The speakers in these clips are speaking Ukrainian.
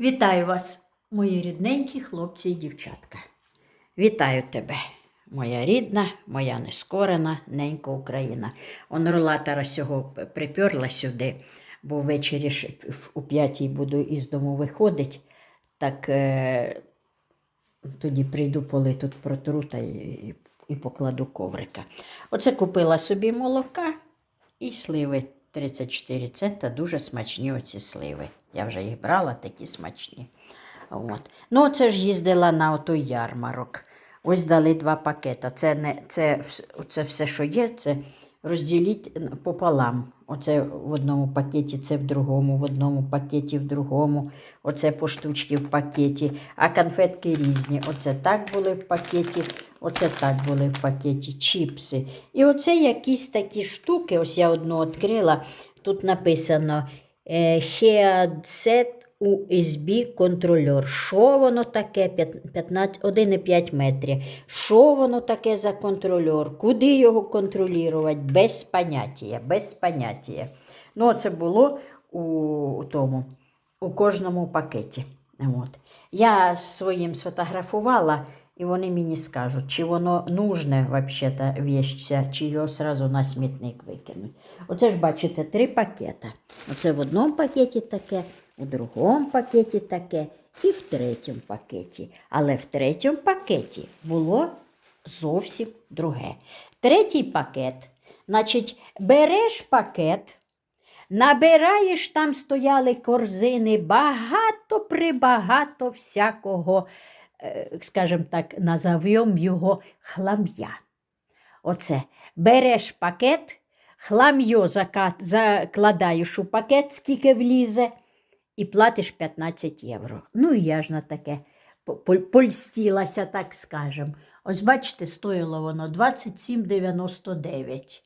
Вітаю вас, мої рідненькі хлопці і дівчатка. Вітаю тебе, моя рідна, моя нескорена, ненька Україна. Он рулатора сього приперла сюди, бо ввечері ж у п'ятій буду із дому виходити. Так е, тоді прийду поли тут протру та і, і покладу коврика. Оце купила собі молока і сливи 34 цента. Дуже смачні оці сливи. Я вже їх брала, такі смачні. От. Ну, це ж їздила на отой ярмарок. Ось дали два пакета. Це, не, це, це все, що є, це розділіть пополам. Оце в одному пакеті, це в другому, в одному пакеті, в другому. Оце по штучці в пакеті. А конфетки різні. Оце так були в пакеті, оце так були в пакеті. Чіпси. І оце якісь такі штуки. Ось я одну відкрила. Тут написано е, USB контрольор. Що воно таке? 15 1,5 метрів. Що воно таке за контрольор? Куди його контролювати? Без поняття. Без поняття. Ну, це було у, у тому, у кожному пакеті. От. Я своїм сфотографувала, і вони мені скажуть, чи воно нужне вообще-то вещця, чи його сразу на смітник викинуть. Оце ж бачите, три пакета. Оце в одному пакеті таке, у другому пакеті таке і в третьому пакеті. Але в третьому пакеті було зовсім друге. Третій пакет, значить, береш пакет. Набираєш, там стояли корзини, багато прибагато всякого, е, скажімо так, назовемо його хлам'я. Оце береш пакет, хлам'йо закладаєш у пакет, скільки влізе, і платиш 15 євро. Ну, і я ж на таке по- по- польстілася, так скажем. Ось бачите, стоїло воно 27,99.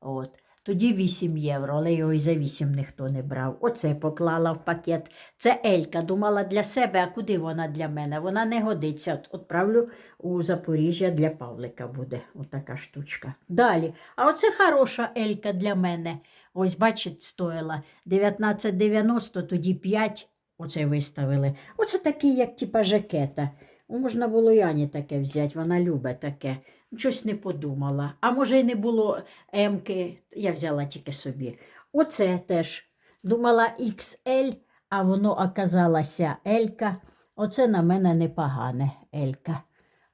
От. Тоді 8 євро, але його і за 8 ніхто не брав. Оце поклала в пакет. Це Елька. Думала для себе, а куди вона для мене? Вона не годиться. От, Отправлю у Запоріжжя для Павлика буде отака штучка. Далі. А оце хороша Елька для мене. Ось, бачите, стоїла 19,90, тоді 5. Оце виставили. Оце такий, як типа жакета. Можна було і Ані таке взяти, вона любить таке. Щось не подумала. А може, й не було М-ки, я взяла тільки собі. Оце теж. Думала XL, а воно оказалося Елька. Оце на мене непогане Елька.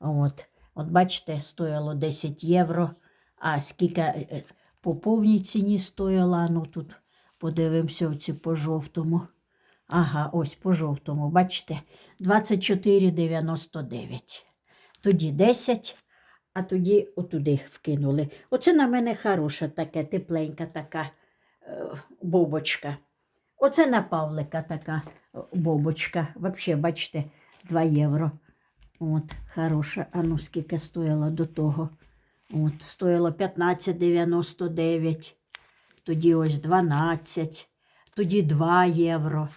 От, От бачите, стояло 10 євро. А скільки е, по повній ціні стояла, ну тут подивимося оці по жовтому. Ага, ось по жовтому, бачите, 24,99. Тоді 10, а тоді отуди вкинули. Оце на мене хороша таке, тепленька така е, бобочка. Оце на Павлика така е, бобочка. Взагалі, бачите, 2 євро. От, хороша. А ну скільки стояло до того? От, стояло 15,99. Тоді ось 12, тоді 2 євро.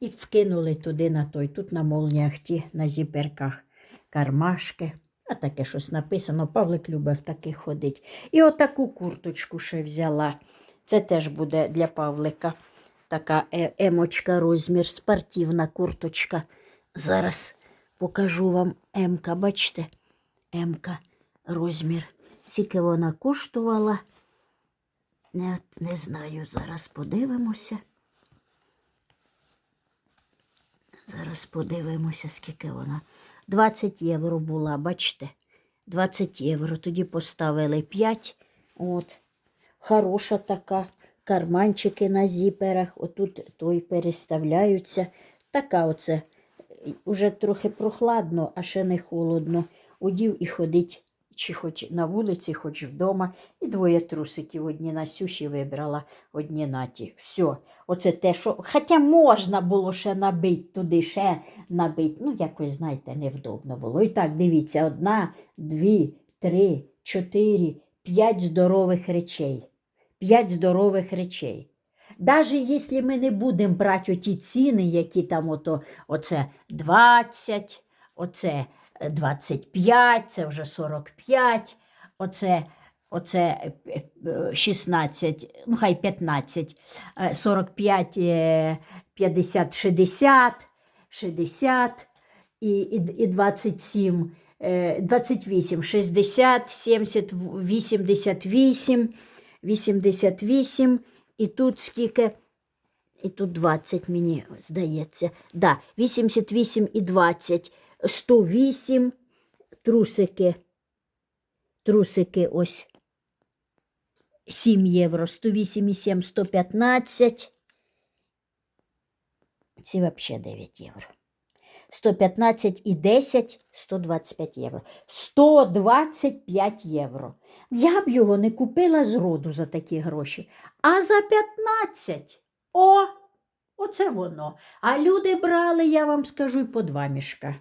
І вкинули туди на той. Тут на молніях ті, на зіперках кармашки. А таке щось написано. Павлик любив таких ходить. І отаку курточку ще взяла. Це теж буде для Павлика. Така е- емочка розмір, спортивна курточка. Зараз покажу вам Емка, бачите? Емка розмір. Скільки вона коштувала? Не, не знаю, зараз подивимося. Зараз подивимося, скільки вона. 20 євро була, бачите? 20 євро. Тоді поставили 5. От. Хороша така. Карманчики на зіперах. Отут той переставляються. Така оце. Уже трохи прохладно, а ще не холодно. Одів і ходить, чи хоч на вулиці, хоч вдома. І двоє трусиків. Одні на сюші вибрала, одні на ті. Все. Оце те, що. Хоча можна було ще набити туди, ще набити. Ну, якось, знаєте, невдобно було. І так, дивіться, одна, дві, три, чотири, п'ять здорових речей. П'ять здорових речей. Даже якщо ми не будемо брати оті ціни, які там ото, оце 20, оце 25, це вже 45, оце, оце е, е, 16, ну хай 15, е, 45, е, 50, 60, 60 і, і, і 27, е, 28, 60, 70, 88, 88, і тут скільки, і тут 20 мені здається. Да, 88 і 20, 108, трусики, трусики ось 7 євро, 108,7, 115. Ці взагалі 9 євро. 115 і 10 125 євро. 125 євро. Я б його не купила з роду за такі гроші. А за 15. О! Оце воно. А люди брали, я вам скажу, і по два мішка.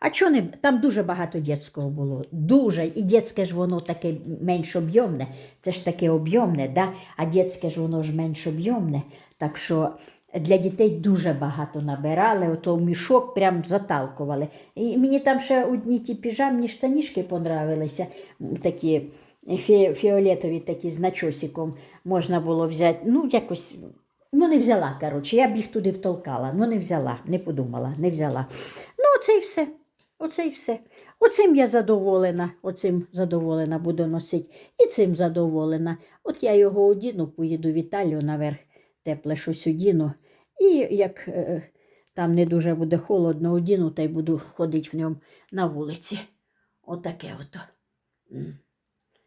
А чого не там дуже багато дітського було. Дуже. І дітське ж воно таке менш об'ємне. Це ж таке об'ємне, да? а дітське ж воно ж менш об'ємне. Так що для дітей дуже багато набирали, ото в мішок прям заталкували. І мені там ще одні ті піжамні штанішки понравилися, такі фі- фіолетові, такі з начосиком можна було взяти. Ну, якось. Ну, не взяла, коротше, я б їх туди втолкала. Ну, не взяла, не подумала, не взяла. Ну, оце і все. Оце і все. Оцим я задоволена, оцим задоволена буду носити. І цим задоволена. От я його одіну, поїду в Італію наверх, тепле щось одіну. І як е, там не дуже буде холодно, одіну, та й буду ходити в ньому на вулиці. Отаке ото.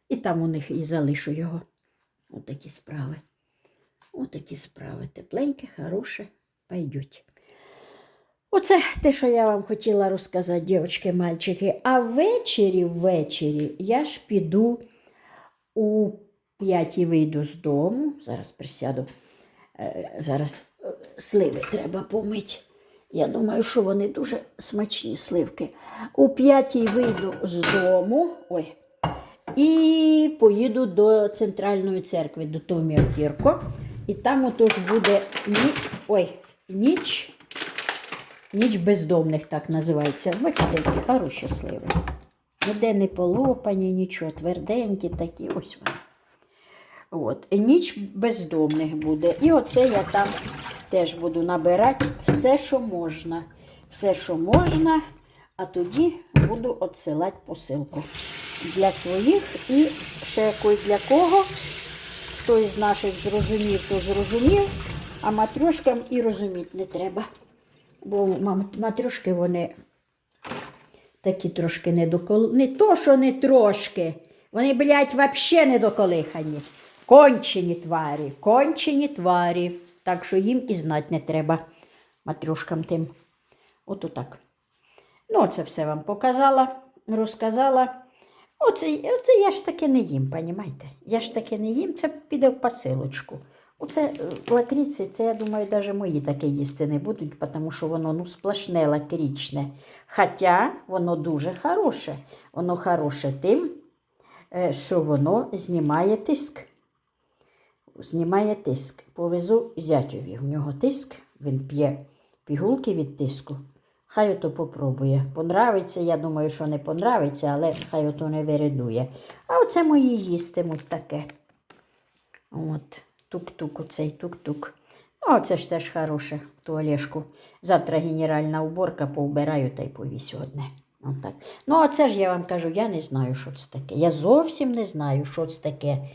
І там у них і залишу його. Отакі справи. Отакі справи. Тепленьке, хороше, пойдуть. Оце те, що я вам хотіла розказати, дівчатки, мальчики. А ввечері, ввечері я ж піду у п'ятій вийду з дому. Зараз присяду. Е, Зараз е, сливи треба помити. Я думаю, що вони дуже смачні сливки. У п'ятій вийду з дому. Ой. І поїду до центральної церкви, до Томі Кірко. І там отож буде ні... Ой, ніч. Ніч бездомних так називається. Бачите, хороші сливи. Ніде не полопані, нічого, тверденькі такі, ось вони. От. Ніч бездомних буде. І оце я там теж буду набирати все, що можна. Все, що можна, а тоді буду відсилати посилку для своїх і ще якось для кого. Хто із наших зрозумів, то зрозумів, а матрюшкам і розуміти не треба. Бо матрюшки вони такі трошки недокол... Не то, що не трошки. Вони, блядь, взагалі недоколихані. Кончені тварі, кончені тварі. Так що їм і знати не треба матрюшкам тим. Ото так. Ну, це все вам показала, розказала. Оце, оце я ж таки не їм, понімаєте? Я ж таки не їм, це піде в посилочку. Оце е, лакріці, це, я думаю, навіть мої таке їсти не будуть, тому що воно ну, сплошне лакрічне. Хоча воно дуже хороше. Воно хороше тим, е, що воно знімає тиск. Знімає тиск. Повезу зятьові. В нього тиск, він п'є пігулки від тиску. Хай ото попробує. Понравиться, я думаю, що не понравиться, але хай ото не вирядує. А оце мої їстимуть таке. От, тук-тук, оцей тук-тук. Ну, оце ж теж хороше в туалешку. Завтра генеральна уборка, повбираю та й повісю одне. Отак. Ну, а це ж я вам кажу, я не знаю, що це таке. Я зовсім не знаю, що це таке.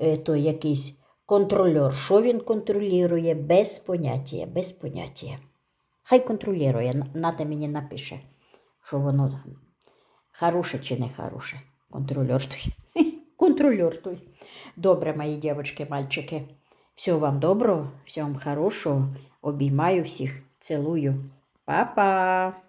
Е, той якийсь контрольор. Що він контролює? Без поняття, без поняття. Хай контролює, на- Ната мені напише, що воно хороше чи не хороше. Контрольор той. Контрольор той. Добре, мої дівчатки, мальчики. Всього вам доброго, всього вам хорошого. Обіймаю всіх, цілую. Па-па!